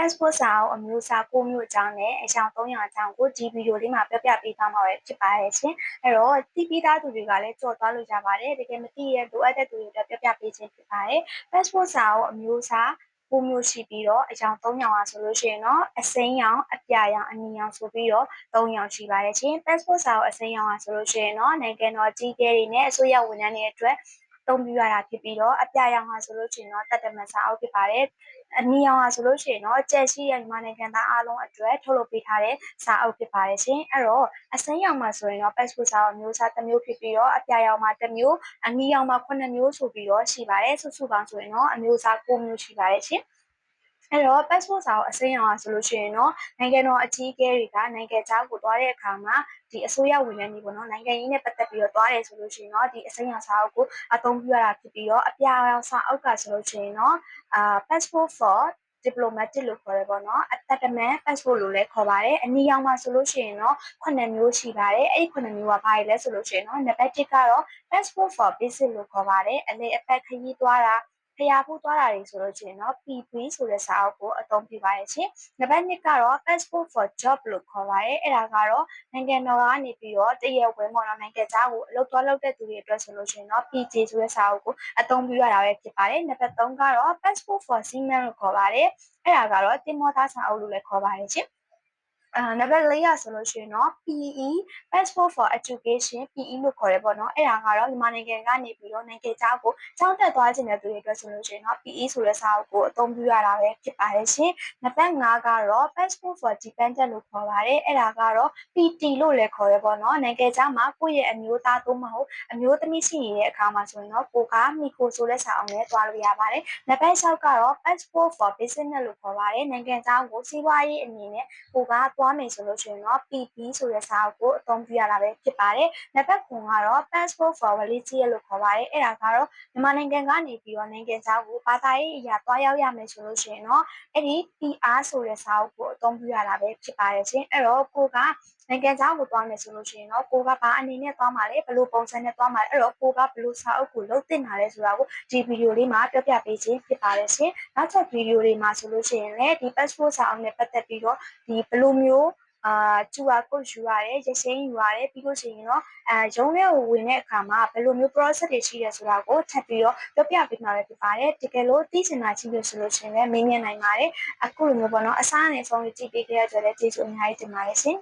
passport စာအုပ်အမျိုးအစား၉မျိုးအကြောင်းနဲ့အကြောင်း300အကြောင်းကိုဒီဗီဒီယိုလေးမှာပြပြပေးသွားမှာပဲဖြစ်ပါတယ်ရှင်အဲ့တော့တိပိသားသူတွေကလည်းကြော်သွားလို့ရပါတယ်တကယ်မသိရလိုအပ်တဲ့သူတွေအတွက်ပြပြပေးခြင်းဖြစ်ပါတယ် passport စာအုပ်အမျိုးအစားကိုမျိုးရှိပြီးတော့အကြောင်း3ရောင်อ่ะဆိုလို့ရှိရင်တော့အစိမ်းရောင်အပြာရောင်အနီရောင်ဆိုပြီးတော့3ရောင်ရှိပါတယ်ရှင် passport စာအုပ်အစိမ်းရောင်อ่ะဆိုလို့ရှိရင်တော့နိုင်ငံတော်ကြီးကဲတွေနဲ့အစိုးရဝန်ထမ်းတွေအတွက် သုံးပြရတာဖြစ်ပြီးတော့အပြရောင်ဟာဆိုလို့ရှိရင်တော့တတ်တမန်စာအုပ်ဖြစ်ပါတယ်အနီရောင်ဟာဆိုလို့ရှိရင်တော့ကြက်ရှိရဲ့မြန်မာနိုင်ငံသားအားလုံးအတွက်ထုတ်လုပ်ပေးထားတဲ့စာအုပ်ဖြစ်ပါတယ်ရှင်အဲ့တော့အစိမ်းရောင်မှာဆိုရင်တော့ passport စာအုပ်မျိုးစားတစ်မျိုးဖြစ်ပြီးတော့အပြရောင်မှာတစ်မျိုးအနီရောင်မှာ9မျိုးဆိုပြီးတော့ရှိပါတယ်စုစုပေါင်းဆိုရင်တော့အမျိုးအစား9မျိုးရှိပါတယ်ရှင် အဲ့တော့ passport စာအုပ်အစိမ်းရောင်อ่ะဆိုလို့ရှိရင်တော့နိုင်ငံတော်အကြီးအကဲတွေကနိုင်ငံခြားကိုသွားတဲ့အခါမှာဒီအစိုးရဝန်ထမ်းတွေပေါ့နော်နိုင်ငံရေးနဲ့ပတ်သက်ပြီးတော့သွားတယ်ဆိုလို့ရှိရင်တော့ဒီအစိမ်းရောင်စာအုပ်ကိုအသုံးပြုရတာဖြစ်ပြီးတော့အပြာရောင်စာအုပ်ကဆိုလို့ရှိရင်တော့အာ passport for diplomatic လို့ခေါ်တယ်ပေါ့နော်အသက်တမန် passport လို့လည်းခေါ်ပါတယ်အနီရောင်မှာဆိုလို့ရှိရင်တော့9မျိုးရှိပါတယ်အဲ့ဒီ9မျိုးကဘာတွေလဲဆိုလို့ရှိရင်တော့နံပါတ်1ကတော့ passport for basic လို့ခေါ်ပါတယ်အလေအဖက်ခရီးသွားတာ ဖျားဖို့သွားတာတွေဆိုလို့ရှိရင်တော့ PP ဆိုတဲ့စာအုပ်ကိုအသုံးပြုပါတယ်ရှင်။နံပါတ်2ကတော့ passport for job လို့ခေါ်ပါတယ်။အဲ့ဒါကတော့နိုင်ငံတော်ကနေပြီးတော့တရဝင်ပေါ်တော့နိုင်ငံသားကိုအလုပ်သွားလုပ်တဲ့သူတွေအတွက်ဆိုလို့ရှိရင်တော့ PJ ဆိုတဲ့စာအုပ်ကိုအသုံးပြုရတာပဲဖြစ်ပါတယ်။နံပါတ်3ကတော့ passport for seaman လို့ခေါ်ပါတယ်။အဲ့ဒါကတော့တင်မောသားစာအုပ်လို့လည်းခေါ်ပါတယ်ရှင်။ အာနံပါတ်၄ရဆိုလို့ရှိရင်တော့ PE passport for education PE လို့ခေါ်တယ်ပေါ့နော်အဲ့ဒါကတော့မြန်မာနိုင်ငံကနေပြီးတော့နိုင်ငံခြားကိုကျောင်းတက်သွားခြင်းတဲ့သူတွေအတွက်ဆိုလို့ရှိရင်တော့ PE ဆိုတဲ့စာအုပ်ကိုအသုံးပြုရတာပဲဖြစ်ပါတယ်ရှင်နံပါတ်5ကတော့ passport for dependent လို့ခေါ်ပါတယ်အဲ့ဒါကတော့ PT လို့လည်းခေါ်ရပေါ့နော်နိုင်ငံခြားမှာကိုယ့်ရဲ့အမျိုးသားသို့မဟုတ်အမျိုးသမီးရှိနေတဲ့အခါမှာဆိုရင်တော့ကိုကမီကိုဆိုတဲ့စာအုပ်နဲ့တွားလို့ရပါတယ်နံပါတ်6ကတော့ passport for business လို့ခေါ်ပါတယ်နိုင်ငံခြားကိုစီးပွားရေးအနေနဲ့ကိုကသွားမယ်ဆိုလို့ရှိရင်တော့ PP ဆိုတဲ့စာအုပ်ကိုအသုံးပြုရတာပဲဖြစ်ပါတယ်။နံပါတ်9ကတော့ passport for religion လို့ခေါ်ပါတယ်။အဲ့ဒါကတော့မြန်မာနိုင်ငံကနေပြီးတော့နိုင်ငံခြားကိုဘာသာရေးအရာတွားရောက်ရမယ်ဆိုလို့ရှိရင်တော့အဲ့ဒီ PR ဆိုတဲ့စာအုပ်ကိုအသုံးပြုရတာပဲဖြစ်ပါတယ်ရှင်။အဲ့တော့ကိုကနိုင်ငံခြားကိုသွားမယ်ဆိုလို့ရှိရင်တော့ကိုကဘာအနေနဲ့သွားမှာလဲဘယ်လိုပုံစံနဲ့သွားမှာလဲအဲ့တော့ကိုကဘယ်လိုစာအုပ်ကိုလုပ်တင်တာလဲဆိုတာကိုဒီဗီဒီယိုလေးမှာပြောပြပေးခြင်းဖြစ်ပါတယ်ရှင်။နောက်ထပ်ဗီဒီယိုလေးမှာဆိုလို့ရှိရင်လည်းဒီ passport စာအုပ်နဲ့ပတ်သက်ပြီးတော့ဒီဘယ်လိုမျိုးအာကျူအာကုတ်ယူရတယ်ရရှိန်းယူရတယ်ပြီးလို့ရှိရင်တော့အဲရုံးထဲကိုဝင်တဲ့အခါမှာဘယ်လိုမျိုး process တွေရှိရဲဆိုတာကိုထပ်ပြီးတော့ပြောပြပေးမှာပဲဖြစ်ပါတယ်တကယ်လို့သိချင်တာရှိလို့ဆိုလို့ရှိရင်လည်းမေးမြန်းနိုင်ပါတယ်အခုလိုမျိုးပေါ့နော်အစားအနေဆုံးကြည့်ပေးခဲ့ရတဲ့ကျေးဇူးအများကြီးတင်ပါတယ်ရှင်